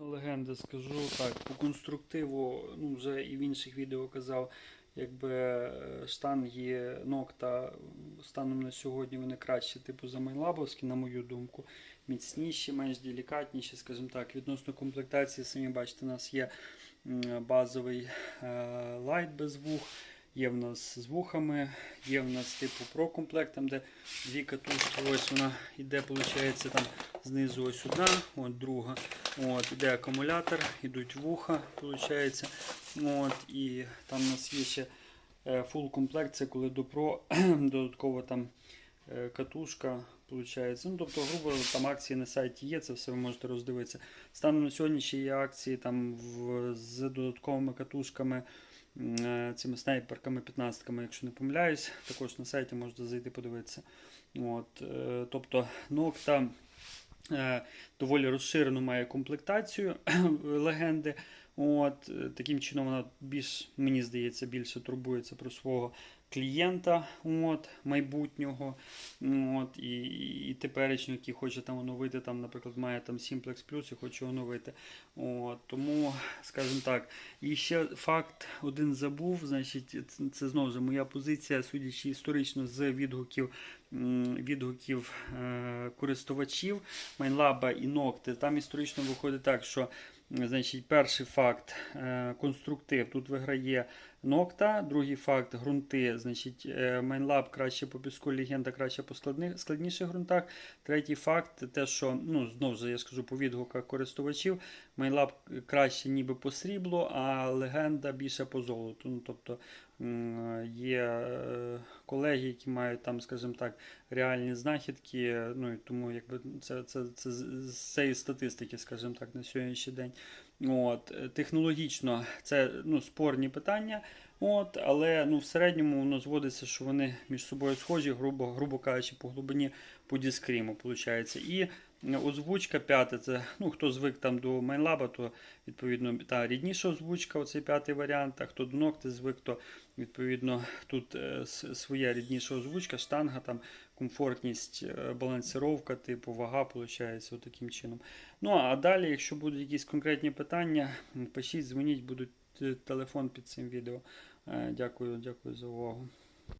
Легенда скажу так, по конструктиву, ну вже і в інших відео казав, якби е, штанги нокта станом на сьогодні вони кращі, типу за майнлабовські, на мою думку, міцніші, менш делікатніші, скажімо так. Відносно комплектації, самі бачите, у нас є базовий е, лайт без вух. Є в нас з вухами, є в нас типу про комплект, там де дві катушки, ось вона йде, виходить, там знизу ось одна, от друга. От, іде акумулятор, ідуть вуха, виходить. От, і там у нас є ще фул комплект, це коли до Pro додатково там е, катушка. Получається. Ну, тобто, грубо там акції на сайті є, це все ви можете роздивитися. Станом на сьогодні ще є акції там в, з додатковими катушками, е, цими снайперками, 15-ками, якщо не помиляюсь. Також на сайті можете зайти подивитися. От, е, тобто, Nocta е, доволі розширену має комплектацію легенди. От, е, таким чином вона більш, мені здається, більше турбується про свого клієнта от, майбутнього. От, і, і теперішнього, який хоче там оновити, там, наприклад, має там Simplex Plus і хоче оновити. От, тому, скажімо так, і ще факт один забув, значить, це, знову ж моя позиція, судячи історично з відгуків відгуків е, користувачів Майнлаба і Nocti. Там історично виходить так, що Значить, перший факт е, конструктив. Тут виграє Нокта. Другий факт ґрунти. Значить, е, Майнлаб краще по піску, легенда краще по складних, складніших ґрунтах. Третій факт те, що ну, знову ж я скажу по відгуках користувачів. Майнлаб краще ніби по сріблу, а легенда більше по золоту. Ну, тобто є е, колеги, які мають там, скажімо так, реальні знахідки. Ну і тому якби це, це, це з з цієї статистики, скажімо так, на сьогоднішній день. От, е, технологічно це ну, спорні питання. От, але ну, в середньому воно зводиться, що вони між собою схожі, грубо, грубо кажучи, по глибині по дискриму. Виходить. І озвучка п'ята, це ну, хто звик там до Майнлаба, то відповідно та рідніша озвучка, оцей п'ятий варіант. А хто до Нокти звик, то відповідно тут е, своя рідніша озвучка, штанга, там комфортність, е, балансировка, типу вага, виходить, таким чином. Ну а далі, якщо будуть якісь конкретні питання, пишіть, дзвоніть, будуть е, телефон під цим відео. Дякую, дякую за увагу.